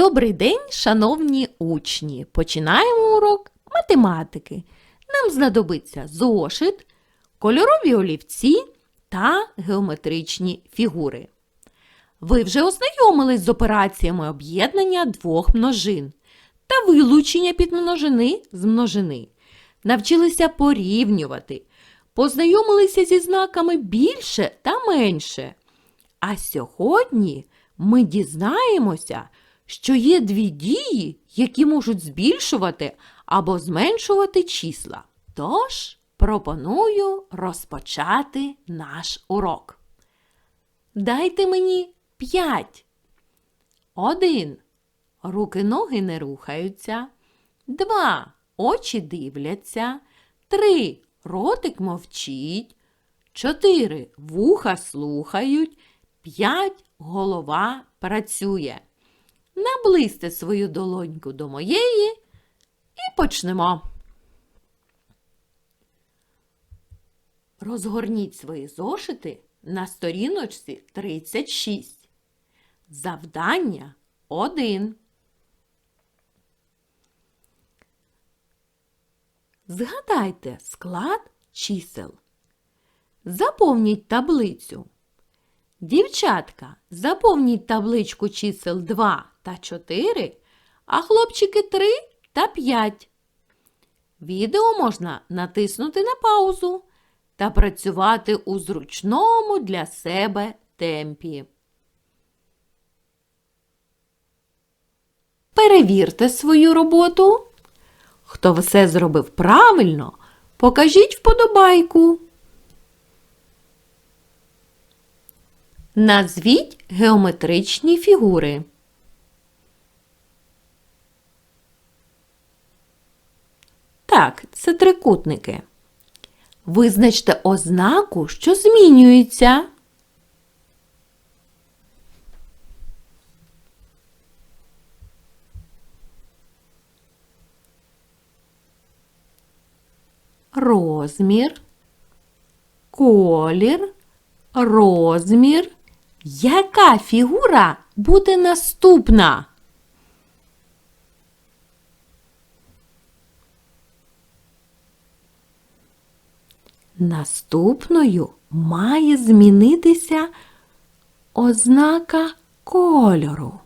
Добрий день, шановні учні! Починаємо урок математики. Нам знадобиться зошит, кольорові олівці та геометричні фігури. Ви вже ознайомились з операціями об'єднання двох множин та вилучення підмножини з множини. Навчилися порівнювати, познайомилися зі знаками більше та менше. А сьогодні ми дізнаємося, що є дві дії, які можуть збільшувати або зменшувати числа. Тож пропоную розпочати наш урок. Дайте мені п'ять. Один. Руки ноги не рухаються. Два. Очі дивляться. Три. Ротик мовчить. Чотири. Вуха слухають. П'ять. Голова працює. Наблизьте свою долоньку до моєї і почнемо. Розгорніть свої зошити на сторіночці 36. Завдання 1. Згадайте склад чисел. Заповніть таблицю. Дівчатка, заповніть табличку чисел 2 та 4, а хлопчики 3 та 5. Відео можна натиснути на паузу та працювати у зручному для себе темпі. Перевірте свою роботу. Хто все зробив правильно, покажіть вподобайку. Назвіть геометричні фігури. Так, це трикутники. Визначте ознаку, що змінюється. Розмір, колір, розмір. Яка фігура буде наступна? Наступною має змінитися ознака кольору.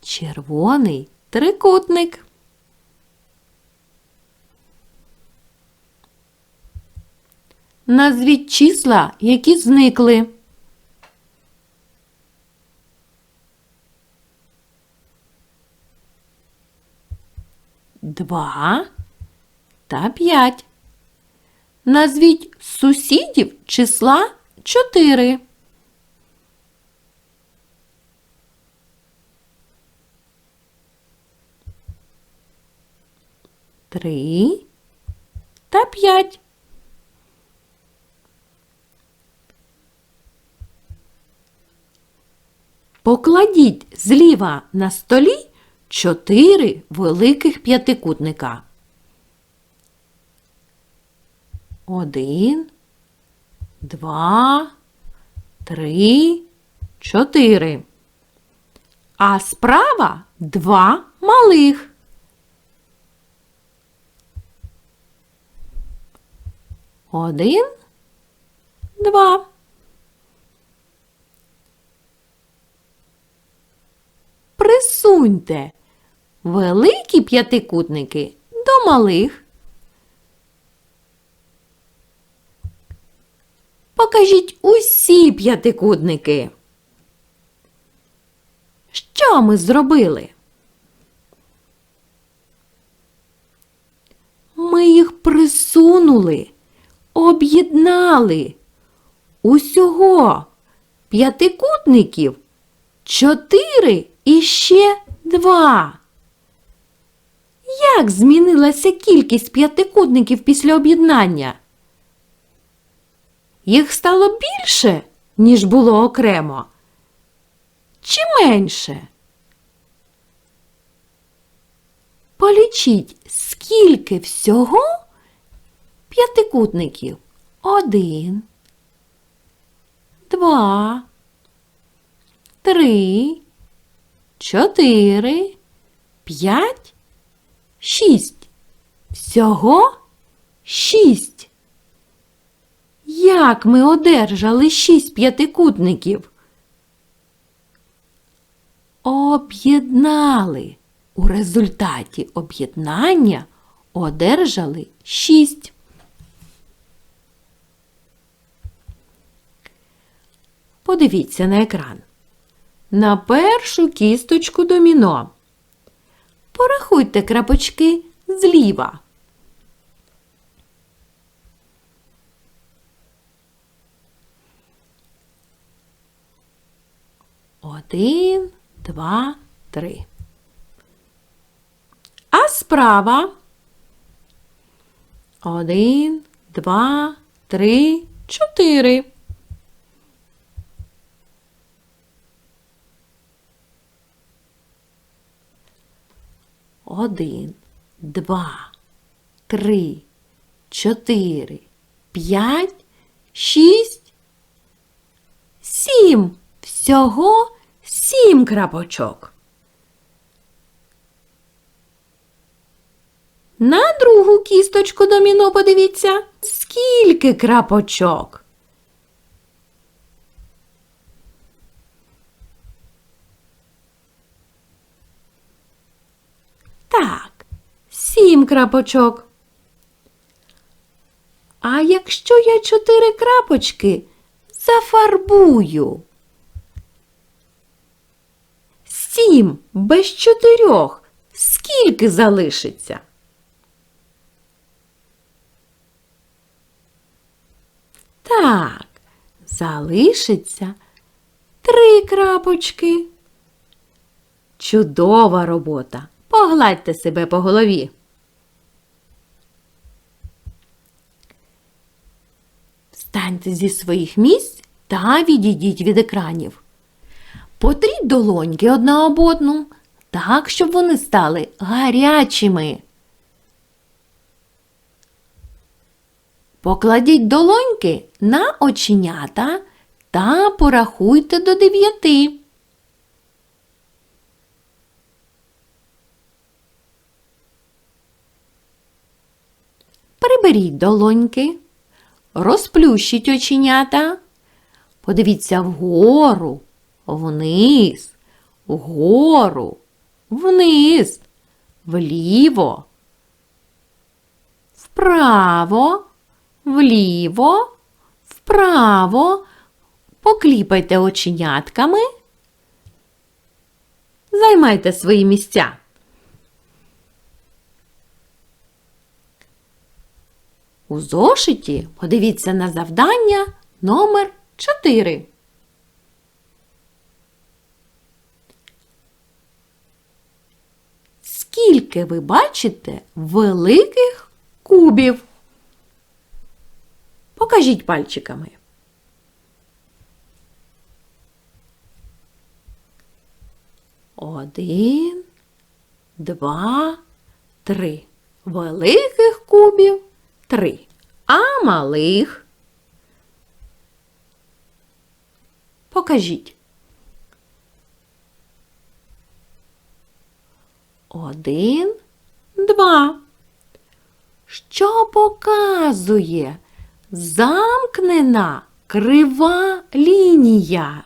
Червоний трикутник. Назвіть числа, які зникли. Два та п'ять. Назвіть сусідів числа чотири. Три та п'ять. Покладіть зліва на столі чотири великих п'ятикутника. Один, два, три, чотири. А справа два малих. Один, два. Присуньте великі п'ятикутники до малих. Покажіть усі п'ятикутники. Що ми зробили? Ми їх присунули, об'єднали. Усього п'ятикутників чотири і ще два. Як змінилася кількість п'ятикутників після об'єднання? Їх стало більше, ніж було окремо? Чи менше? Полічіть, скільки всього п'ятикутників? Один, два, три, чотири, п'ять, шість. Всього шість. Як ми одержали шість п'ятикутників? Об'єднали. У результаті об'єднання одержали шість. Подивіться на екран. На першу кісточку доміно. Порахуйте крапочки зліва. Один, два, три. А справа. Один, два, три, чотири. Один, два, три, чотири, п'ять, шість, сім. Всього сім крапочок. На другу кісточку доміно подивіться, скільки крапочок. Так, сім крапочок. А якщо я чотири крапочки зафарбую? Сім без чотирьох. Скільки залишиться? Так, залишиться три крапочки. Чудова робота. Погладьте себе по голові. Встаньте зі своїх місць та відійдіть від екранів. Потріть долоньки одна об одну, так, щоб вони стали гарячими. Покладіть долоньки на оченята та порахуйте до дев'яти. Приберіть долоньки, розплющіть оченята, подивіться вгору, вниз, вгору, вниз, вліво, вправо, вліво, вправо. Покліпайте оченятками. Займайте свої місця. У зошиті подивіться на завдання номер 4. Скільки ви бачите великих кубів? Покажіть пальчиками. Один, два, три. Великих кубів три. А малих. Покажіть. Один, два. Що показує замкнена крива лінія?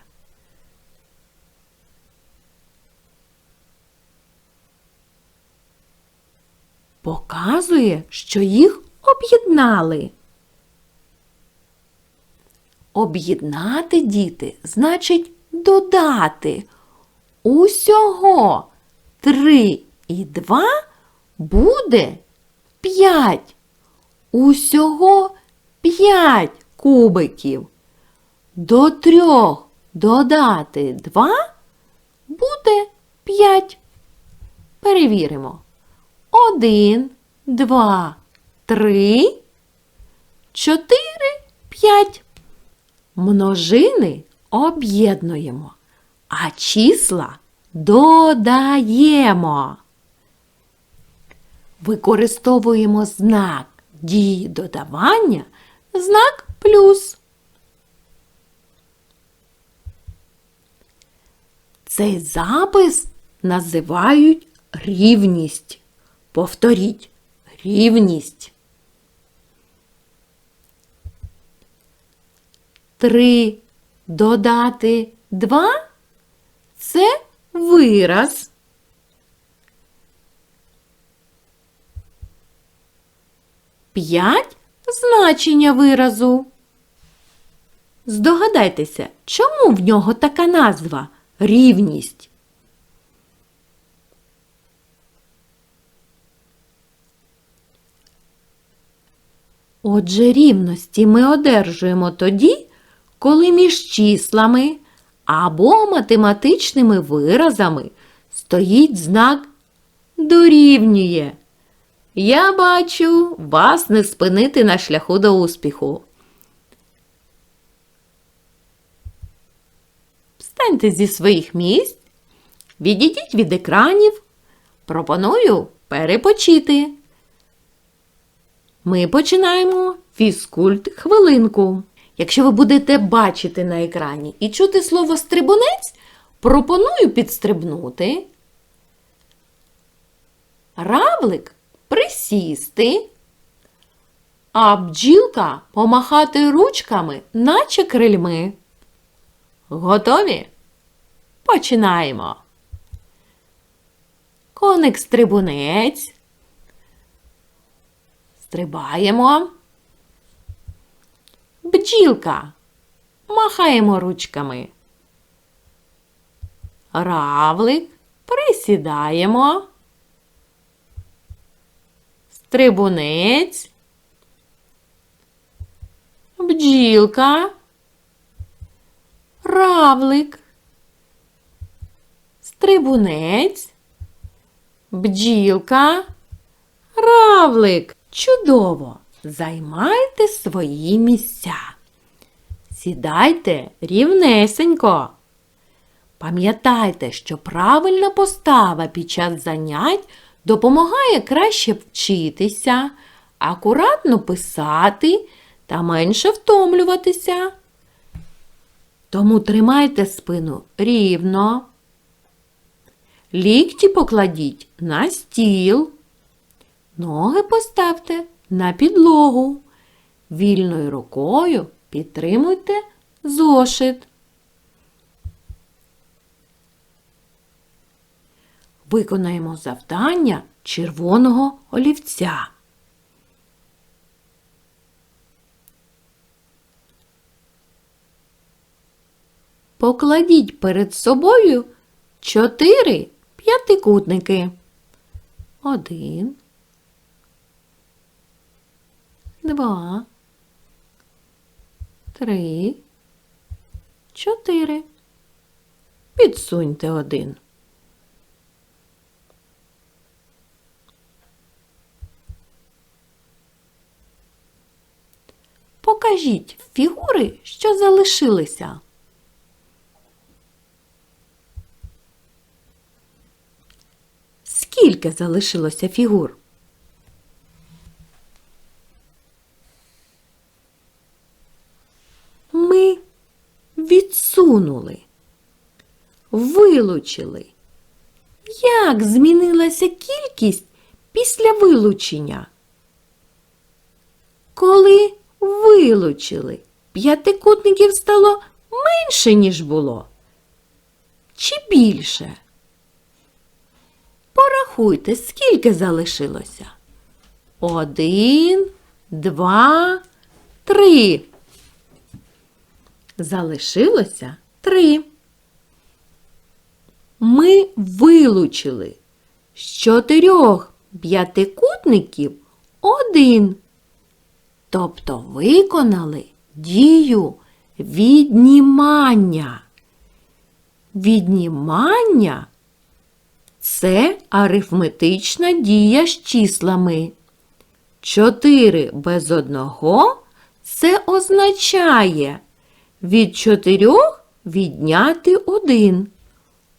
Показує, що їх об'єднали. Об'єднати діти значить додати. Усього три і два буде п'ять. Усього п'ять кубиків. До трьох додати два буде п'ять. Перевіримо. Один, два, три, чотири, п'ять. Множини об'єднуємо, а числа додаємо. Використовуємо знак дії додавання, знак плюс. Цей запис називають рівність. Повторіть рівність. Три додати два це вираз. П'ять значення виразу. Здогадайтеся, чому в нього така назва рівність? Отже, рівності ми одержуємо тоді, коли між числами або математичними виразами стоїть знак дорівнює. Я бачу, вас не спинити на шляху до успіху. Встаньте зі своїх місць, відійдіть від екранів. Пропоную перепочити. Ми починаємо фізкульт хвилинку. Якщо ви будете бачити на екрані і чути слово стрибунець, пропоную підстрибнути. Равлик присісти, а бджілка помахати ручками, наче крильми. Готові? Починаємо. Коник стрибунець. Стрибаємо. Бджілка. Махаємо ручками. Равлик. Присідаємо. Стрибунець. Бджілка. Равлик. Стрибунець. Бджілка. Равлик. Чудово! Займайте свої місця. Сідайте рівнесенько. Пам'ятайте, що правильна постава під час занять допомагає краще вчитися, акуратно писати та менше втомлюватися. Тому тримайте спину рівно. Лікті покладіть на стіл. Ноги поставте на підлогу. Вільною рукою підтримуйте зошит. Виконаємо завдання червоного олівця. Покладіть перед собою чотири п'ятикутники. Один, два, три, чотири. Підсуньте один. Покажіть фігури, що залишилися. Скільки залишилося фігур? Ми відсунули, вилучили. Як змінилася кількість після вилучення? Коли вилучили, п'ятикутників стало менше, ніж було. Чи більше? Порахуйте, скільки залишилося. Один, два, три. Залишилося три. Ми вилучили з чотирьох п'ятикутників один. Тобто виконали дію віднімання. Віднімання це арифметична дія з числами. Чотири без одного це означає від чотирьох відняти один.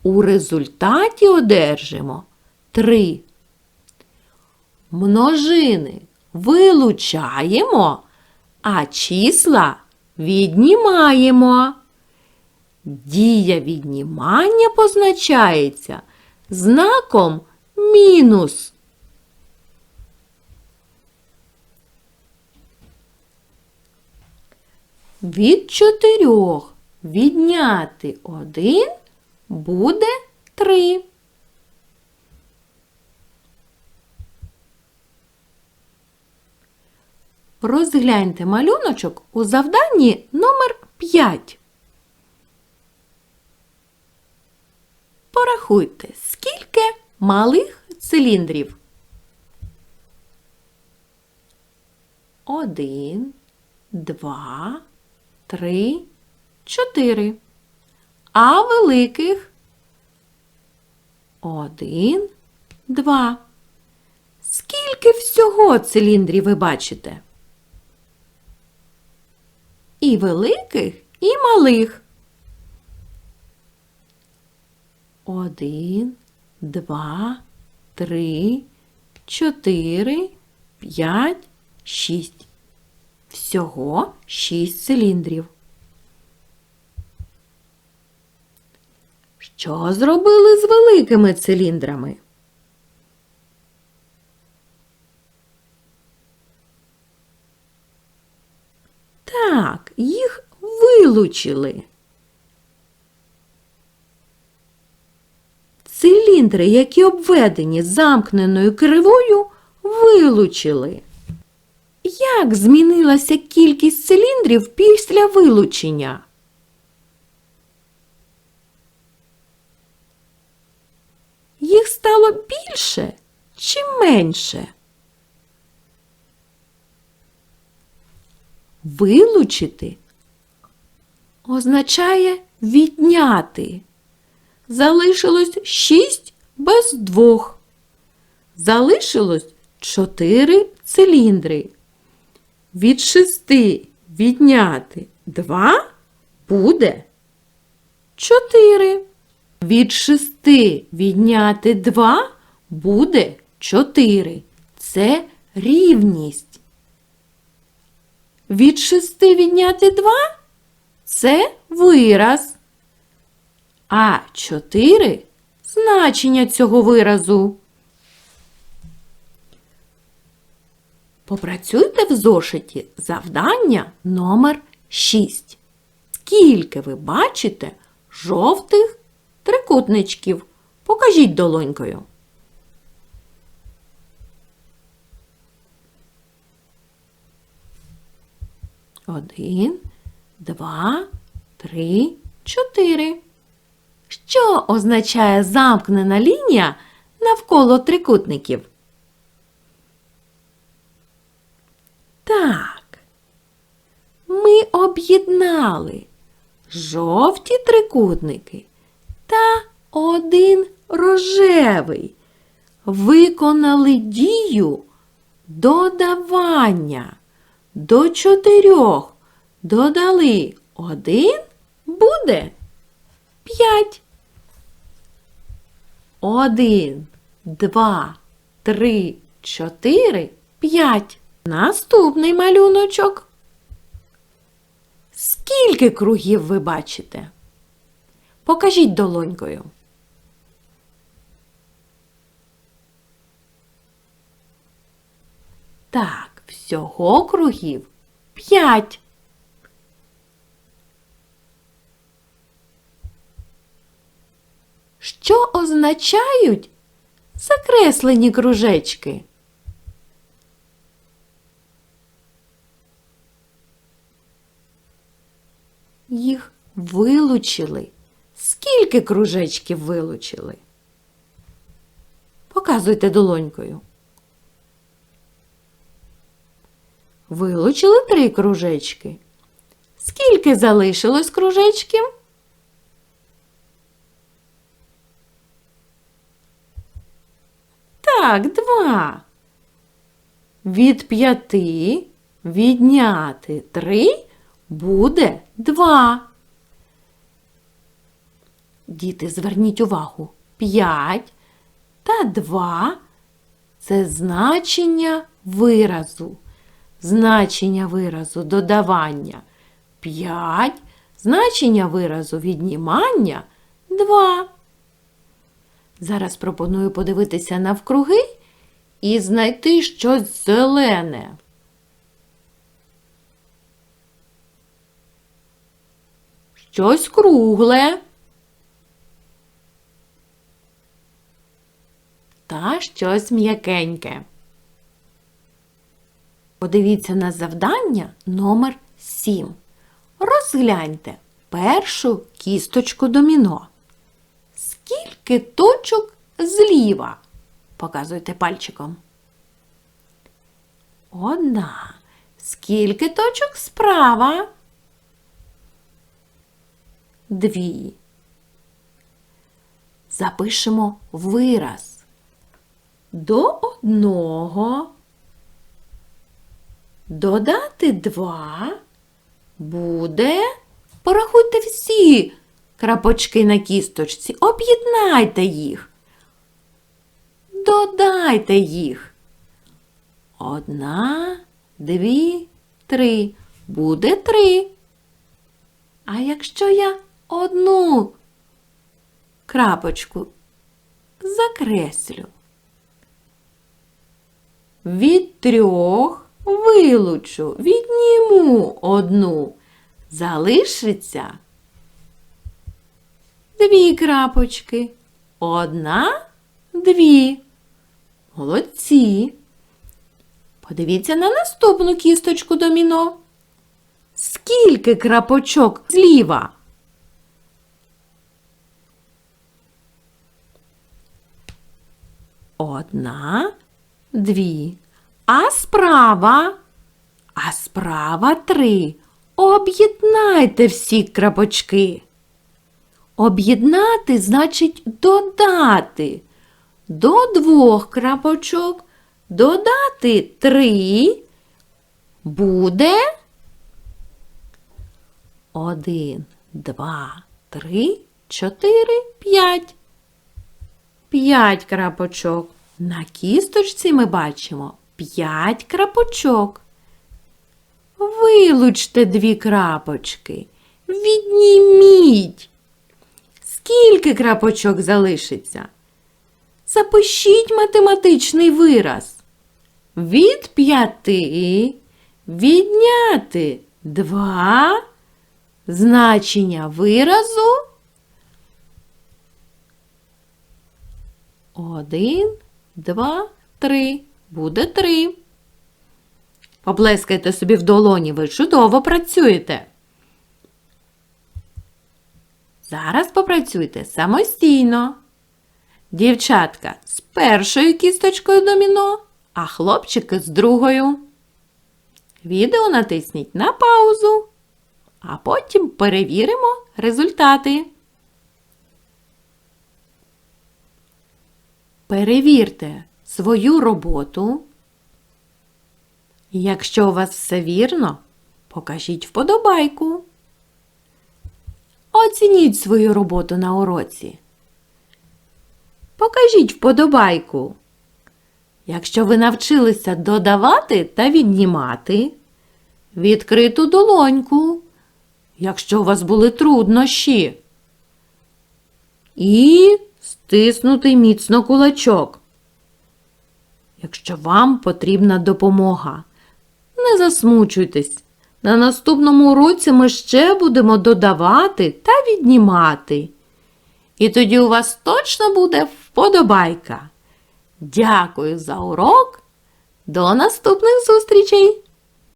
У результаті одержимо три. Множини вилучаємо, а числа віднімаємо. Дія віднімання позначається знаком мінус. Від чотирьох відняти один буде три. Розгляньте малюночок у завданні номер 5. Порахуйте, скільки малих циліндрів. Один, два, три, чотири. А великих один, два. Скільки всього циліндрів ви бачите? І великих, і малих. Один, два, три, чотири, п'ять, шість. Всього шість циліндрів. Що зробили з великими циліндрами? Так, їх вилучили. Циліндри, які обведені замкненою кривою, вилучили. Як змінилася кількість циліндрів після вилучення? Їх стало більше чи менше? Вилучити означає відняти. Залишилось шість без двох. Залишилось чотири циліндри. Від шести відняти два буде чотири. Від шести відняти два буде чотири. Це рівність. Від шести відняти два це вираз. А 4 значення цього виразу. Попрацюйте в зошиті завдання номер 6. Скільки ви бачите жовтих трикутничків? Покажіть долонькою. Один, два, три, чотири. Що означає замкнена лінія навколо трикутників? Так, ми об'єднали жовті трикутники та один рожевий. Виконали дію додавання. До чотирьох додали один буде п'ять. Один, два, три, чотири, п'ять. Наступний малюночок. Скільки кругів ви бачите? Покажіть долонькою. Так, всього кругів п'ять. Що означають закреслені кружечки? Їх вилучили. Скільки кружечків вилучили? Показуйте долонькою. Вилучили три кружечки. Скільки залишилось кружечків? Так, два. Від п'яти відняти три буде два. Діти, зверніть увагу. П'ять та два це значення виразу. Значення виразу додавання. П'ять Значення виразу віднімання 2. Зараз пропоную подивитися навкруги і знайти щось зелене. Щось кругле. Та щось м'якеньке. Подивіться на завдання номер 7. Розгляньте першу кісточку доміно. Скільки точок зліва? Показуйте пальчиком. Одна. Скільки точок справа? Дві. Запишемо вираз. До одного додати два буде. Порахуйте всі крапочки на кісточці, об'єднайте їх. Додайте їх. Одна, дві, три. Буде три. А якщо я одну крапочку закреслю, від трьох вилучу, відніму одну, залишиться дві крапочки. Одна, дві. Молодці. Подивіться на наступну кісточку доміно. Скільки крапочок зліва? Одна, дві. А справа? А справа три. Об'єднайте всі крапочки. Об'єднати значить додати. До двох крапочок додати три буде один, два, три, чотири, п'ять. П'ять крапочок. На кісточці ми бачимо п'ять крапочок. Вилучте дві крапочки. Відніміть. Скільки крапочок залишиться? Запишіть математичний вираз. Від п'яти відняти два значення виразу. Один, два, три. Буде три. Поплескайте собі в долоні, ви чудово працюєте. Зараз попрацюйте самостійно. Дівчатка з першою кісточкою доміно, а хлопчики з другою. Відео натисніть на паузу, а потім перевіримо результати. Перевірте свою роботу. Якщо у вас все вірно, покажіть вподобайку. Оцініть свою роботу на уроці. Покажіть вподобайку. Якщо ви навчилися додавати та віднімати, відкриту долоньку, якщо у вас були труднощі. І стиснути міцно кулачок. Якщо вам потрібна допомога, не засмучуйтесь. На наступному уроці ми ще будемо додавати та віднімати. І тоді у вас точно буде вподобайка. Дякую за урок. До наступних зустрічей!